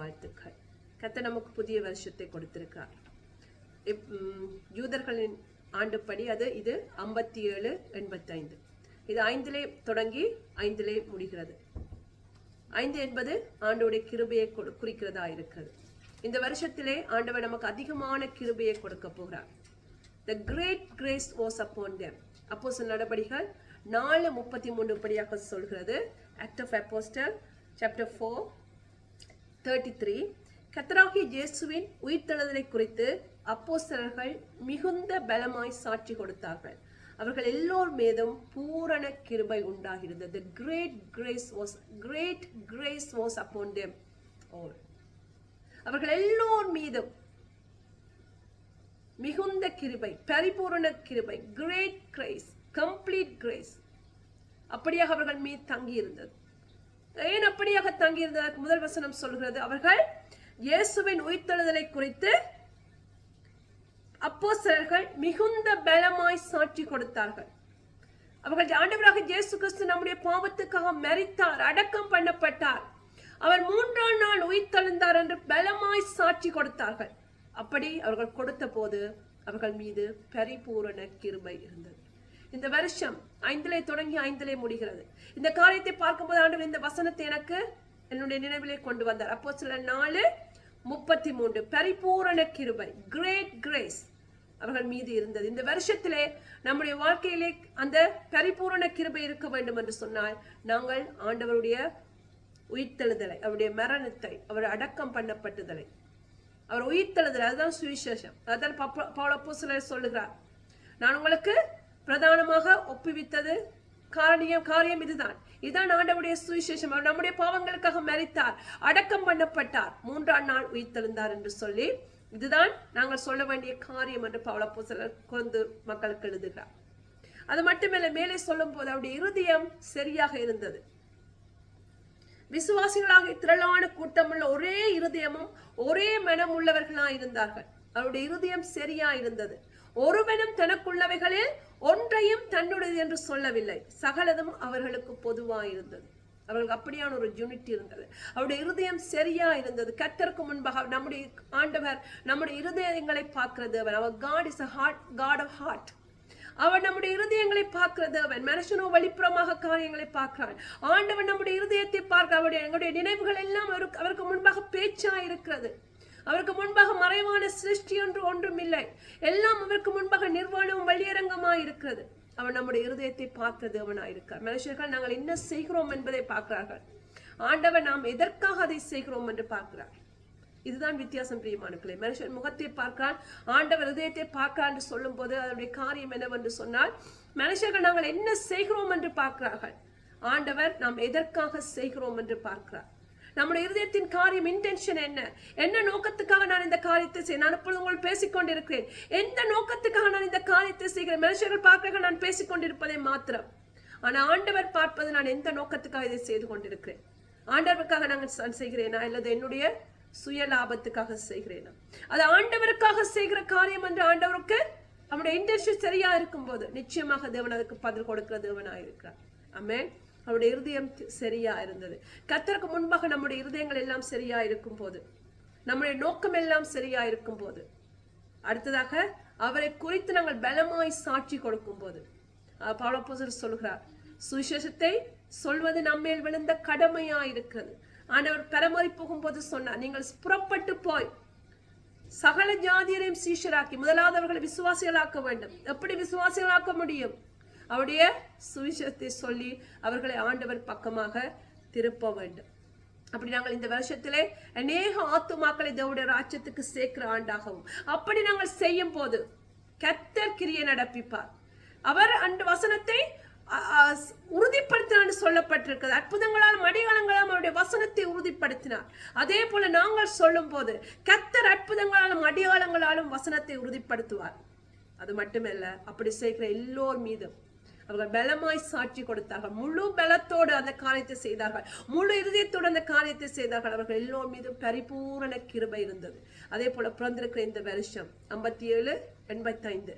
வாழ்த்துக்கள். கத்த நமக்கு புதிய வருஷத்தை கொடுத்திருக்கார். யூதர்களின் ஆண்டுப்படி அது இது ஐம்பத்தி ஏழு எண்பத்தைந்து. இது ஐந்திலே தொடங்கி ஐந்திலே முடிகிறது. ஐந்து என்பது ஆண்டோடைய கிருபையை குறிக்கிறதா இருக்கிறது. இந்த வருஷத்திலே ஆண்டவர் நமக்கு அதிகமான கிருபையை கொடுக்க போகிறார். The great grace was upon them அப்போ சில நடபடிகள் நாலு முப்பத்தி மூன்று படியாக சொல்கிறது. Act of apostles chapter four thirty three கத்தராகிய இயேசுவின் உயிர்த்தெழுதலை குறித்து அப்போஸ்தலர்கள் மிகுந்த பலமாய் சாட்சி கொடுத்தார்கள். அவர்கள் எல்லோர் மீதும் பூரண கிருபை உண்டாகிறது. Great grace was great grace was upon upon அவர்கள் எல்லோர் மீதும் மிகுந்த கிருபை பரிபூரண கிருபை கிரேட் கிரேஸ் கம்ப்ளீட் கிரேஸ் அப்படியாக அவர்கள் மீது தங்கியிருந்தது. ஏன் அப்படியாக தங்கியிருந்ததற்கு முதல் வசனம் சொல்கிறது? அவர்கள் இயேசுவின் உயிர்த்தெழுதலை குறித்து அப்போ சிலர்கள் மிகுந்த பலமாய் சாட்சி கொடுத்தார்கள். அவர்கள் ஆண்டவராக இயேசு கிறிஸ்து நம்முடைய பாவத்துக்காக மறித்தார் அடக்கம் பண்ணப்பட்டார். அவர் மூன்றாம் நாள் உயிர்த்தெழுந்தார் என்று பலமாய் சாட்சி கொடுத்தார்கள். அப்படி அவர்கள் கொடுத்த போது அவர்கள் மீது பரிபூரண கிருபை இருந்தது. இந்த வருஷம் ஐந்திலே தொடங்கி ஐந்திலே முடிகிறது. இந்த காரியத்தை பார்க்கும்போது ஆண்டவர் இந்த வசனத்தை எனக்கு என்னுடைய நினைவிலே கொண்டு வந்தார். அப்போ சில நாலு முப்பத்தி மூன்று பரிபூரண கிருபை கிரேட் கிரேஸ் அவர்கள் மீது இருந்தது. இந்த வருஷத்திலே நம்முடைய வாழ்க்கையிலே அந்த பரிபூரண கிருபை இருக்க வேண்டும் என்று சொன்னால் நாங்கள் ஆண்டவருடைய உயிர்த்தெழுதலை அவருடைய மரணத்தை அவர் அடக்கம் பண்ணப்பட்டதலை. அவர் உயிர்த்தெழுதல். அதுதான் சுவிசேஷம். அதுதான் பவுலப்போ சிலர் சொல்லுகிறார். நான் உங்களுக்கு பிரதானமாக ஒப்புவித்தது. காரியம் காரியம் இதுதான். இதுதான் ஆண்டவுடைய சுவிசேஷம். அவர் நம்முடைய பாவங்களுக்காக மறித்தார் அடக்கம் பண்ணப்பட்டார். மூன்றாம் நாள் உயிர்த்தெழுந்தார் என்று சொல்லி இதுதான் நாங்கள் சொல்ல வேண்டிய காரியம் என்று பவளப்போ சிலர் கொண்டு மக்களுக்கு எழுதுகிறார். அது மட்டுமல்ல மேலே சொல்லும் போது அவருடைய இருதயம் சரியாக இருந்தது. விசுவாசிகளாக திரளான கூட்டமுள்ள ஒரே இருதயமும் ஒரே மனம் உள்ளவர்களாக இருந்தார்கள் அவருடைய இருதயம் சரியா இருந்தது. ஒருவனும் தனக்குள்ளவைகளில் ஒன்றையும் தன்னுடையது என்று சொல்லவில்லை. சகலதும் அவர்களுக்கு பொதுவா இருந்தது. அவர்களுக்கு அப்படியான ஒரு யூனிட் இருந்தது. அவருடைய இருதயம் சரியா இருந்தது. கத்தருக்கு முன்பாக நம்முடைய ஆண்டவர் நம்முடைய இருதயங்களை பார்க்கிறது அவர். அவர் God is a heart God of heart அவன் நம்முடைய இருதயங்களை பார்க்கிறது அவன் மனுஷனோ வெளிப்புறமாக காரியங்களை பார்க்கிறான் ஆண்டவன் நம்முடைய இருதயத்தை பார்க்க அவருடைய எங்களுடைய நினைவுகள் எல்லாம் அவருக்கு அவருக்கு முன்பாக பேச்சா இருக்கிறது. அவருக்கு முன்பாக மறைவான சிருஷ்டி ஒன்று ஒன்றும் இல்லை எல்லாம் அவருக்கு முன்பாக நிர்வாணமும் வெளியரங்கமாய் இருக்கிறது அவன் நம்முடைய இருதயத்தை பார்க்கிறது அவனாயிருக்கார் மனுஷர்கள் நாங்கள் என்ன செய்கிறோம் என்பதை பார்க்கிறார்கள். ஆண்டவன் நாம் எதற்காக அதை செய்கிறோம் என்று பார்க்கிறார். இதுதான் வித்தியாசம் பிரியமானுக்களே மனுஷன் முகத்தை பார்க்கிறான் ஆண்டவர் இதயத்தை பார்க்கிறான் என்று சொல்லும் போது அதனுடைய காரியம் என்னவென்று சொன்னால் மனுஷர்கள் நாங்கள் என்ன செய்கிறோம் என்று பார்க்கிறார்கள். ஆண்டவர் நாம் எதற்காக செய்கிறோம் என்று பார்க்கிறார். நம்முடைய இருதயத்தின் காரியம் இன்டென்ஷன் என்ன? என்ன நோக்கத்துக்காக நான் இந்த காரியத்தை செய்ய நான் இப்பொழுது உங்கள் பேசிக்கொண்டிருக்கிறேன். எந்த நோக்கத்துக்காக நான் இந்த காரியத்தை செய்கிறேன் மனுஷர்கள் பார்க்க நான் பேசிக்கொண்டிருப்பதை மாத்திரம். ஆனால் ஆண்டவர் பார்ப்பது நான் எந்த நோக்கத்துக்காக இதை செய்து கொண்டிருக்கிறேன்? ஆண்டவருக்காக நாங்கள் செய்கிறேனா? அல்லது என்னுடைய சுய லாபத்துக்காக செய்கிறேனா? அது ஆண்டவருக்காக செய்கிற காரியம் என்று ஆண்டவருக்கு அவனுடைய இன்டென்ஷன் சரியா இருக்கும்போது நிச்சயமாக தேவன் அதுக்கு பதில் கொடுக்கிற தேவனாக இருக்கிறார் ஆமென் அவருடைய இருதயம் சரியா இருந்தது. கத்தருக்கு முன்பாக நம்முடைய இருதயங்கள் எல்லாம் சரியா இருக்கும் போது நம்முடைய நோக்கம் எல்லாம் சரியா இருக்கும் போது அடுத்ததாக அவரை குறித்து நாங்கள் பலமாய் சாட்சி கொடுக்கும் போது பாலப்போசர் சொல்கிறார் சுவிசேஷத்தை சொல்வது நம்மேல் விழுந்த கடமையா இருக்கிறது. ஆண்டவர் பரமறி போகும்போது சொன்னார் நீங்கள் புறப்பட்டு போய் சகல ஜாதியரையும் சீஷராக்கி முதலாவது அவர்களை விசுவாசிகளாக்க வேண்டும். எப்படி விசுவாசிகளாக்க முடியும்? அவருடைய சுவிசத்தை சொல்லி அவர்களை ஆண்டவர் பக்கமாக திருப்ப வேண்டும். அப்படி நாங்கள் இந்த வருஷத்திலே அநேக ஆத்துமாக்களை தேவடைய ராஜ்யத்துக்கு சேர்க்கிற ஆண்டாகவும் அப்படி நாங்கள் செய்யும் போது கத்தர் கிரியை நடப்பிப்பார். அவர் அந்த வசனத்தை உறுதிப்படுத்தினான்னு சொல்லப்பட்டிருக்கிறது. அற்புதங்களால் அடிகாலங்களாலும் அவருடைய வசனத்தை உறுதிப்படுத்தினார். அதே போல நாங்கள் சொல்லும் போது கத்தர் அற்புதங்களாலும் அடிகாலங்களாலும் வசனத்தை உறுதிப்படுத்துவார். அது மட்டுமல்ல அப்படி செய்கிற எல்லோர் மீதும் அவர்கள் பலமாய் சாட்சி கொடுத்தார்கள். முழு பலத்தோடு அந்த காரியத்தை செய்தார்கள். முழு இருதயத்தோடு அந்த காரியத்தை செய்தார்கள். அவர்கள் எல்லோர் மீதும் பரிபூரண கிருபை இருந்தது. அதே போல பிறந்திருக்கிற இந்த வருஷம் ஐம்பத்தி ஏழு எண்பத்தைந்து.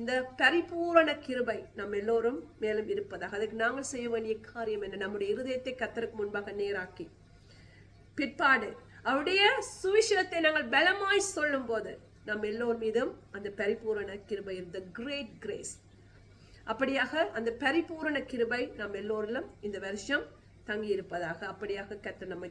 இந்த பரிபூரண கிருபை நம் எல்லோரும் மேலும் இருப்பதாக. அதுக்கு நாங்கள் செய்ய வேண்டிய காரியம் என்ன? நம்முடைய இருதயத்தை கத்தருக்கு முன்பாக நேராக்கி. பிற்பாடு அவருடைய சுவிசேஷத்தை நாங்கள் பலமாய் சொல்லும் போது நம் எல்லோர் மீதும் அந்த பரிபூரண கிருபை இருந்த கிரேட் கிரேஸ் அப்படியாக அந்த பரிபூரண கிருபை நம் எல்லோரிலும் இந்த வருஷம் தங்கி இருப்பதாக அப்படியாக கத்த நம்மை